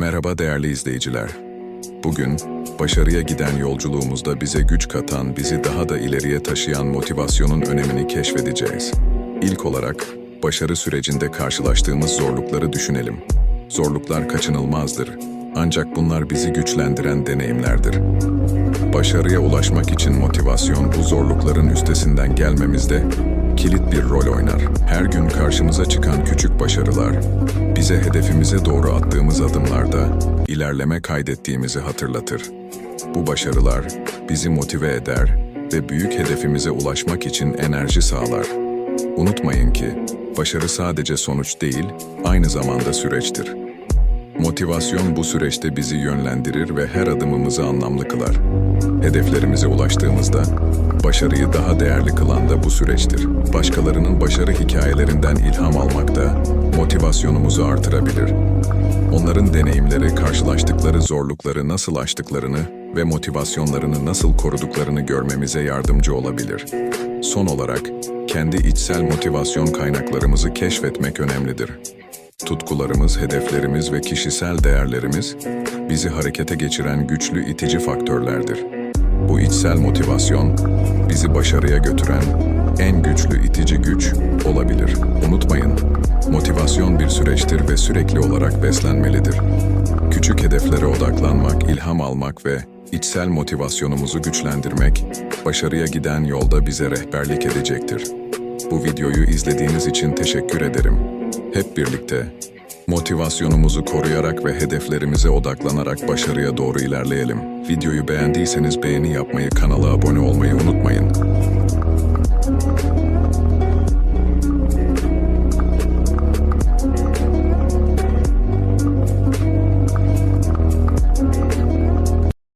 Merhaba değerli izleyiciler. Bugün başarıya giden yolculuğumuzda bize güç katan, bizi daha da ileriye taşıyan motivasyonun önemini keşfedeceğiz. İlk olarak başarı sürecinde karşılaştığımız zorlukları düşünelim. Zorluklar kaçınılmazdır. Ancak bunlar bizi güçlendiren deneyimlerdir. Başarıya ulaşmak için motivasyon bu zorlukların üstesinden gelmemizde kilit bir rol oynar. Her gün karşımıza çıkan küçük başarılar bize hedefimize doğru attığımız adımlarda ilerleme kaydettiğimizi hatırlatır. Bu başarılar bizi motive eder ve büyük hedefimize ulaşmak için enerji sağlar. Unutmayın ki başarı sadece sonuç değil, aynı zamanda süreçtir. Motivasyon bu süreçte bizi yönlendirir ve her adımımızı anlamlı kılar. Hedeflerimize ulaştığımızda başarıyı daha değerli kılan da bu süreçtir. Başkalarının başarı hikayelerinden ilham almak da motivasyonumuzu artırabilir. Onların deneyimleri, karşılaştıkları zorlukları nasıl aştıklarını ve motivasyonlarını nasıl koruduklarını görmemize yardımcı olabilir. Son olarak kendi içsel motivasyon kaynaklarımızı keşfetmek önemlidir. Tutkularımız, hedeflerimiz ve kişisel değerlerimiz bizi harekete geçiren güçlü itici faktörlerdir. Bu içsel motivasyon bizi başarıya götüren en güçlü itici güç olabilir. Unutmayın, motivasyon bir süreçtir ve sürekli olarak beslenmelidir. Küçük hedeflere odaklanmak, ilham almak ve içsel motivasyonumuzu güçlendirmek, başarıya giden yolda bize rehberlik edecektir. Bu videoyu izlediğiniz için teşekkür ederim. Hep birlikte motivasyonumuzu koruyarak ve hedeflerimize odaklanarak başarıya doğru ilerleyelim. Videoyu beğendiyseniz beğeni yapmayı, kanala abone olmayı unutmayın.